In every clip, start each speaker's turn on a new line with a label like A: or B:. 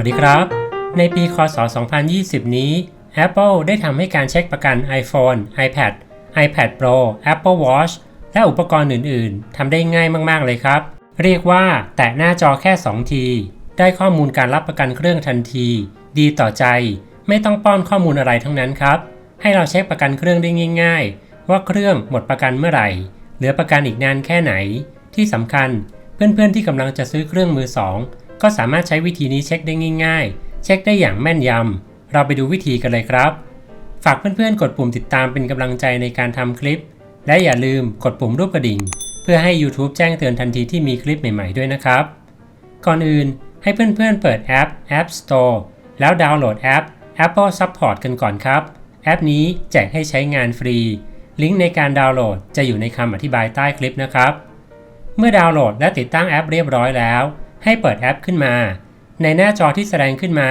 A: วัสดีครับ ในปีคศ 2020 นี้ Apple ได้ทำให้การเช็คประกัน iPhone, iPad, iPad Pro, Apple Watch และอุปกรณ์อื่น ๆ ทำได้ง่ายมาก ๆ เลยครับ เรียกว่าแตะหน้าจอแค่ 2 ที ได้ข้อมูลการรับประกันเครื่องทันที ดีต่อใจ ไม่ต้องป้อนข้อมูลอะไรทั้งนั้นครับ ให้เราเช็คประกันเครื่องได้ง่าย ๆ ว่าเครื่องหมดประกันเมื่อไหร่ เหลือประกันอีกนานแค่ไหน ที่สำคัญ เพื่อน ๆ ที่กำลังจะซื้อเครื่องมือสอง ก็สามารถใช้วิธีนี้เช็คได้ง่าย ๆ เช็คได้อย่างแม่นยำ เราไปดูวิธีกันเลยครับ ฝากเพื่อนๆ กดปุ่มติดตามเป็นกำลังใจในการทำคลิป และอย่าลืมกดปุ่มรูปกระดิ่ง เพื่อให้ YouTube แจ้งเตือนทันทีที่มีคลิปใหม่ ๆ ด้วยนะครับ ก่อนอื่นให้เพื่อนๆ เปิดแอป App Store แล้วดาวน์โหลดแอป Apple Support กันก่อนครับ แอปนี้แจกให้ใช้งานฟรี ลิงก์ในการดาวน์โหลดจะอยู่ในคำอธิบายใต้คลิปนะครับ เมื่อดาวน์โหลดและติดตั้งแอปเรียบร้อยแล้ว ให้เปิดแอปขึ้นมา ในหน้าจอที่แสดงขึ้นมา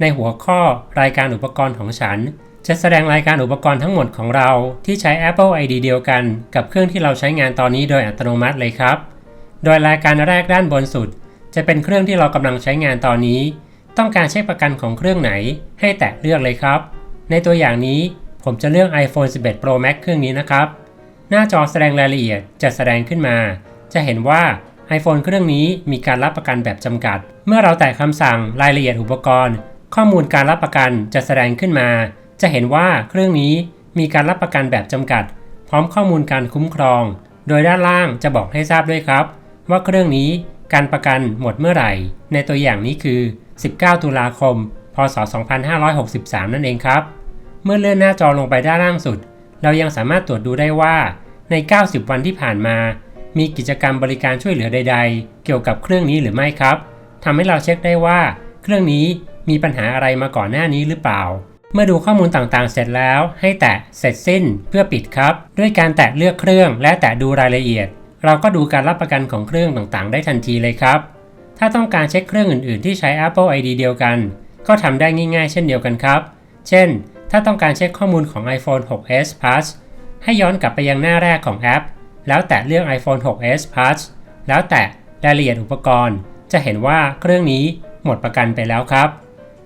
A: ในหัวข้อรายการอุปกรณ์ของฉัน จะแสดงรายการอุปกรณ์ทั้งหมดของเราที่ใช้ Apple ID เดียวกัน กับเครื่องที่เราใช้งานตอนนี้โดยอัตโนมัติเลยครับ โดยรายการแรกด้านบนสุด จะเป็นเครื่องที่เรากำลังใช้งานตอนนี้ ต้องการเช็คประกันของเครื่องไหน ให้แตะเลือกเลยครับ ในตัวอย่างนี้ผมจะเลือก iPhone 11 Pro Max เครื่องนี้นะครับ หน้าจอแสดงรายละเอียดจะแสดงขึ้นมา จะเห็นว่า iPhone เครื่องนี้มีการรับประกันแบบจำกัด เมื่อเราแตะคำสั่งรายละเอียดอุปกรณ์ ข้อมูลการรับประกันจะแสดงขึ้นมา จะเห็นว่าเครื่องนี้มีการรับประกันแบบจำกัด พร้อมข้อมูลการคุ้มครอง โดยด้านล่างจะบอกให้ทราบด้วยครับ ว่าเครื่องนี้การประกันหมดเมื่อไหร่ ในตัวอย่างนี้คือ 19 ตุลาคม พศ 2563 นั่นเองครับ เมื่อเลื่อนหน้าจอลงไปด้านล่างสุด เรายังสามารถตรวจดูได้ว่าใน 90 วันที่ผ่านมา มีกิจกรรมบริการช่วยเหลือใด ๆ เกี่ยวกับเครื่องนี้หรือไม่ครับทำให้เราเช็คได้ว่าเครื่องนี้มีปัญหาอะไรมาก่อนหน้านี้หรือเปล่า เมื่อดูข้อมูลต่างๆ เสร็จแล้ว ให้แตะเสร็จสิ้นเพื่อปิดครับ ด้วยการแตะเลือกเครื่อง และแตะดูรายละเอียด เราก็ดูการรับประกันของเครื่องต่างๆ ได้ทันทีเลยครับ ถ้าต้องการเช็คเครื่องอื่น ๆ ที่ใช้ Apple ID เดียวกัน ก็ทำได้ง่ายๆ เช่นเดียวกันครับ เช่น ถ้าต้องการเช็คข้อมูลของ iPhone 6s Plus ให้ย้อนกลับไปยังหน้าแรกของแอป แล้วแตะเลือก iPhone 6s Plus แล้วแตะรายละเอียดอุปกรณ์ จะเห็นว่าเครื่องนี้หมดประกันไปแล้วครับ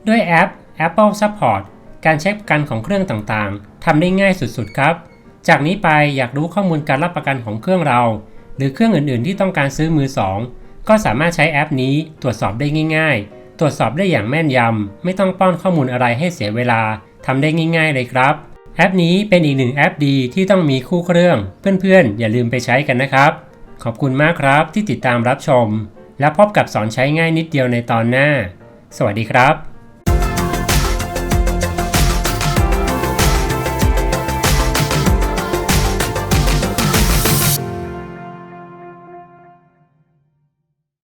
A: ด้วยแอป Apple Support การเช็คประกันของเครื่องต่างๆทำได้ง่ายสุดๆครับ จากนี้ไปอยากรู้ข้อมูลการรับประกันของเครื่องเรา หรือเครื่องอื่นๆที่ต้องการซื้อมือสองก็สามารถใช้แอปนี้ตรวจสอบได้ง่าย ๆ ตรวจสอบได้อย่างแม่นยำไม่ต้องป้อนข้อมูลอะไรให้เสียเวลาทำได้ง่าย ๆ เลยครับ แอปนี้เป็นอีกหนึ่งแอปดีที่ต้องมีคู่เครื่อง เพื่อนๆ อย่าลืมไปใช้กันนะครับ ขอบคุณมากครับที่ติดตามรับชม และพบกับสอนใช้ง่ายนิดเดียวในตอนหน้า สวัสดีครับ